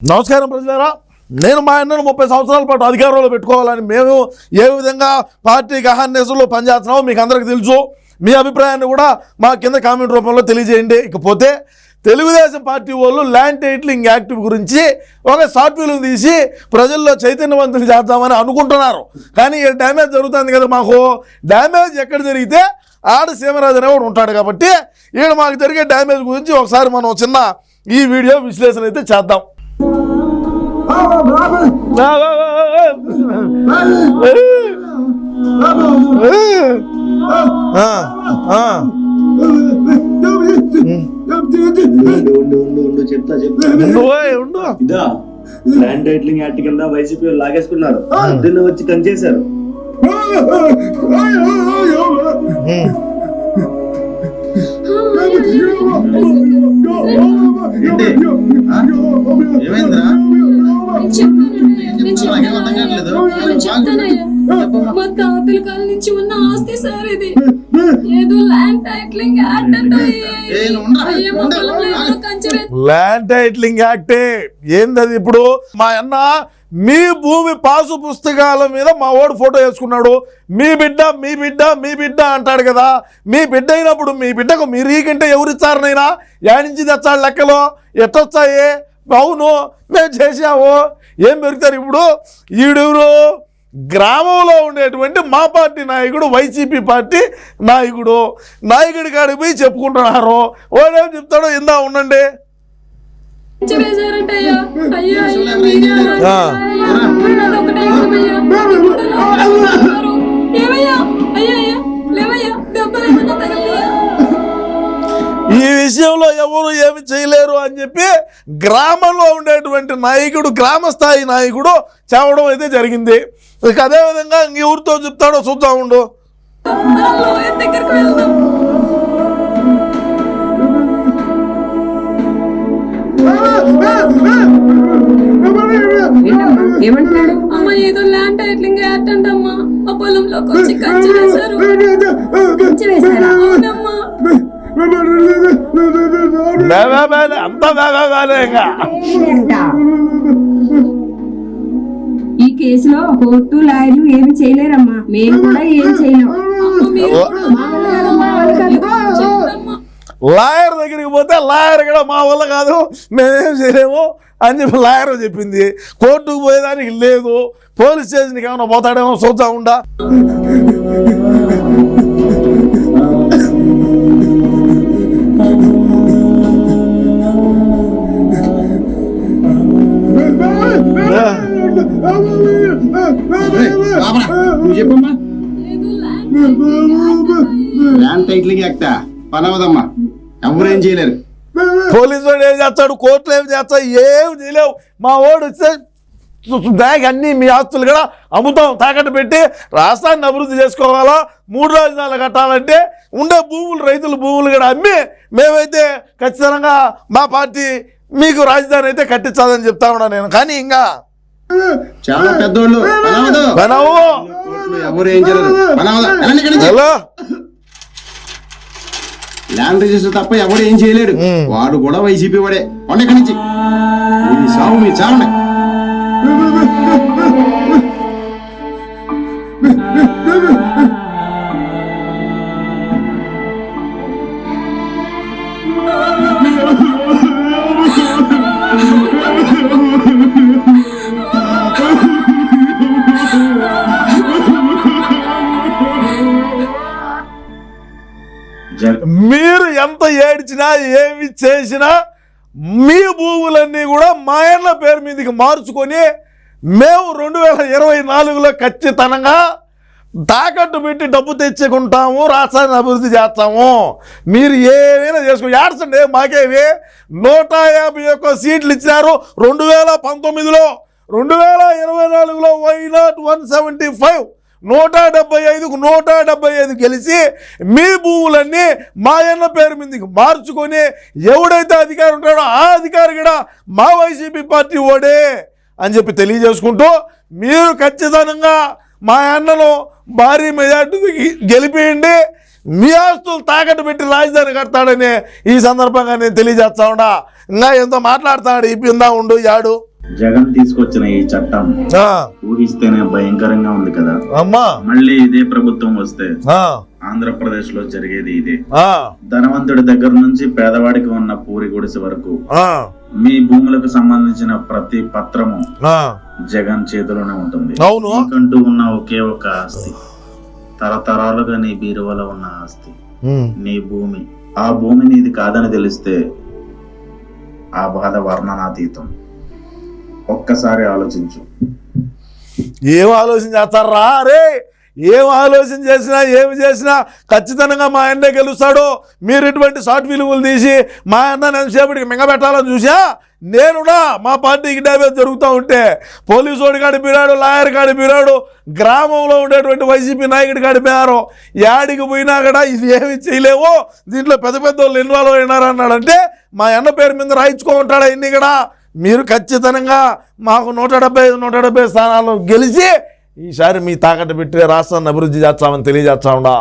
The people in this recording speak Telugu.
నమస్కారం ప్రజలారా. నేను మా అన్నను ముప్పై సంవత్సరాల పాటు అధికారంలో పెట్టుకోవాలని మేము ఏ విధంగా పార్టీ అహర్నేసులో పనిచేస్తున్నామో మీకు అందరికీ తెలుసు. మీ అభిప్రాయాన్ని కూడా మా కింద కామెంట్ రూపంలో తెలియజేయండి. ఇకపోతే తెలుగుదేశం పార్టీ వాళ్ళు ల్యాండ్ టైటిలింగ్ యాక్ట్ గురించి ఒక షార్ట్ ఫిల్మ్ తీసి ప్రజల్లో చైతన్యవంతులు చేద్దామని అనుకుంటున్నారు. కానీ ఇక్కడ డ్యామేజ్ జరుగుతుంది కదా మాకు. డ్యామేజ్ ఎక్కడ జరిగితే ఆడ సీమరాజు అనేవాడు ఉంటాడు కాబట్టి ఈడ మాకు జరిగే డ్యామేజ్ గురించి ఒకసారి మనం చిన్న ఈ వీడియో విశ్లేషణ అయితే చేద్దాం. చెప్తా చెప్తా ఉండు ఓయ్, ఉండు ఇదా. ల్యాండ్ టైటిలింగ్ యాక్ట్ కింద వైసీపీ వాళ్ళు లాగేసుకున్నారు. దీన్ని వచ్చి కంచేశారు. ఏమైందిరా నేను చెప్తానన్నయ్య, నేను చెప్తానన్నయ్య. నేను చెప్తానయ్య. మా తాతల కాలం నుంచి ఉన్న ఆస్తి సార్ ఇది. ఏదో ల్యాండ్ టైటిలింగ్ యాక్ట్ అంటే ల్యాండ్ టైటిలింగ్ యాక్టే ఏందది ఇప్పుడు? మా అన్న మీ భూమి పాసు పుస్తకాల మీద మా ఓడు ఫోటో వేసుకున్నాడు. మీ బిడ్డ మీ బిడ్డ మీ బిడ్డ అంటాడు కదా. మీ బిడ్డ అయినప్పుడు మీ బిడ్డకు మీరు ఈకంటే ఎవరు ఇచ్చారనైనా యాడించి తెచ్చాడు లెక్కలో. ఎట్టొచ్చాయి? అవును మేము చేసాము ఏం పెరుగుతారు ఇప్పుడు? ఈడెవరు గ్రామంలో ఉండేటువంటి మా పార్టీ నాయకుడు వైసీపీ పార్టీ నాయకుడు. నాయకుడి కాడికి పోయి చెప్పుకుంటున్నారు. వాడేం చెప్తాడో ఇందా ఉండండి. అయ్యా విషయంలో ఎవరు ఏమి చేయలేరు అని చెప్పి గ్రామంలో ఉండేటువంటి నాయకుడు గ్రామ స్థాయి నాయకుడు చెప్పడం అయితే జరిగింది. ఇక అదేవిధంగా ఇంక ఎవరితో చెప్తాడో చూద్దాం ఉండు. ఏమంటున్నాడు? అమ్మ ఏదో ల్యాండ్ టైటిలింగ్ యాక్ట్ అంటమ్మా ఆ పొలంలోకి వచ్చి కంచె వేశారు. కంచె వేశారా? అవునమ్మా. అంతా ఇంకా? ఈ కేసులో కోర్టు లాయర్లు ఏమి చేయలేరమ్మా. మేము కూడా ఏం చేయలేం. అమ్మ మీరు కూడా మా వల్ల కాదమ్మా, వాళ్ళ కాదు. చెప్పమ్మా లాయర్ దగ్గరికి పోతే లాయర్ కూడా మా వల్ల కాదు మేమేం చేయలేము అని చెప్పి లాయర్ చెప్పింది. కోర్టుకు పోయేదానికి లేదు. పోలీస్ స్టేషన్కి ఏమైనా పోతాడేమో చూద్దాం నువ్వు చెప్పమ్మా ల్యాండ్ ఎవరేం చేయలేరు. పోలీసు వాడు ఏం చేస్తాడు? కోర్టులు ఏం చేస్తాడు? ఏం చేయలేవు. మా వాడు వచ్చే బ్యాగ్ అన్నీ మీ ఆస్తులు కూడా అమ్ముతాం. తాకట్టు పెట్టి రాష్ట్రాన్ని అభివృద్ధి చేసుకోవాలా? మూడు రాజధానులు కట్టాలంటే ఉండే భూములు రైతుల భూములు కూడా అమ్మి మేమైతే ఖచ్చితంగా మా పార్టీ మీకు రాజధాని అయితే కట్టించాలని చెప్తా ఉన్నా నేను. కానీ ఇంకా చాలా పెద్దోళ్ళు. ఎవరు ఏం చేయలేరు. ల్యాండ్ రిజిస్టర్ తప్ప ఎవడు ఏం చేయలేడు. వాడు కూడా వైసీపీ వాడే. పండి ఇక్కడి నుంచి. మీ సాగు మీ చావండి మీరు ఎంత ఏడ్చినా ఏమి చేసినా మీ భూములన్నీ కూడా మా ఆయన పేరు మీదకి మార్చుకొని మేము రెండు వేల ఇరవై నాలుగులో ఖచ్చితంగా తాకట్టు పెట్టి డబ్బు తెచ్చుకుంటాము రాష్ట్రాన్ని అభివృద్ధి చేస్తాము. మీరు ఏమైనా చేసుకో ఏడ్చండి మాకేవి నూట యాభై ఒక్క సీట్లు ఇచ్చినారు రెండు వేల పంతొమ్మిదిలో. రెండు వేల ఇరవై నాలుగులో why not one seventy five నూట డెబ్బై ఐదుకు నూట డెబ్బై ఐదు గెలిచి మీ భూములన్నీ మా అన్న పేరు మీదకి మార్చుకొని ఎవడైతే అధికారి ఉంటాడో ఆ అధికారి కూడా మా వైసీపీ పార్టీ ఓడే అని చెప్పి తెలియజేసుకుంటూ మీరు ఖచ్చితంగా మా అన్నను భారీ మెజార్టీకి గెలిపేయండి. మీ ఆస్తులు తాకట్టు పెట్టి రాజధాని కడతాడని ఈ సందర్భంగా నేను తెలియజేస్తా ఉన్నా. ఇంకా ఎంతో మాట్లాడతాడు ఇప్పిందా ఉండు యాడు జగన్ తీసుకొచ్చిన ఈ చట్టం ఊహిస్తేనే భయంకరంగా ఉంది కదా. అమ్మా. మళ్ళీ ఇదే ప్రభుత్వం వస్తే ఆంధ్రప్రదేశ్లో జరిగేది ఇదే. ధనవంతుడి దగ్గర నుంచి పేదవాడికి ఉన్న పూరి గుడిసె వరకు మీ భూములకు సంబంధించిన ప్రతి పత్రము. జగన్ చేతిలోనే ఉంటుంది. నీకంటూ ఉన్న ఒకే ఒక ఆస్తి. తరతరాలుగా నీ బీరువలో ఉన్న ఆస్తి. నీ భూమి. ఆ భూమి నీది కాదని తెలిస్తే ఆ బాధ వర్ణనాతీతం. ఒక్కసారి ఆలోచించు. ఏం ఆలోచన చేస్తారా? రే ఏం ఆలోచన చేసినా ఏమి చేసినా ఖచ్చితంగా మా అన్నే గెలుస్తాడు మీరు ఇటువంటి షార్ట్ విలువలు తీసి మా అన్న ఎంతసేపటికి మింగబెట్టాలని చూసా? నేనునా మా పార్టీకి డ్యామేజ్ జరుగుతూ ఉంటే పోలీసు వాడి కాడిపోయినాడు లాయర్ కాడిపోయినాడు గ్రామంలో ఉండేటువంటి వైసీపీ నాయకుడి కాడిపోయారు యాడికి పోయినా కూడా ఇది ఏమి చేయలేవు. దీంట్లో పెద్ద పెద్ద వాళ్ళు ఇన్వాల్వ్ అయినారు అన్నాడంటే మా అన్న పేరు మీద రాయించుకో ఉంటాడు ఇన్ని కూడా? మీరు ఖచ్చితంగా మాకు నూట డెబ్బై ఐదు నూట డెబ్బై స్థానాలు గెలిచి ఈసారి మీ తాకట్టు పెట్టి రాష్ట్రాన్ని అభివృద్ధి చేస్తామని తెలియజేస్తా ఉండా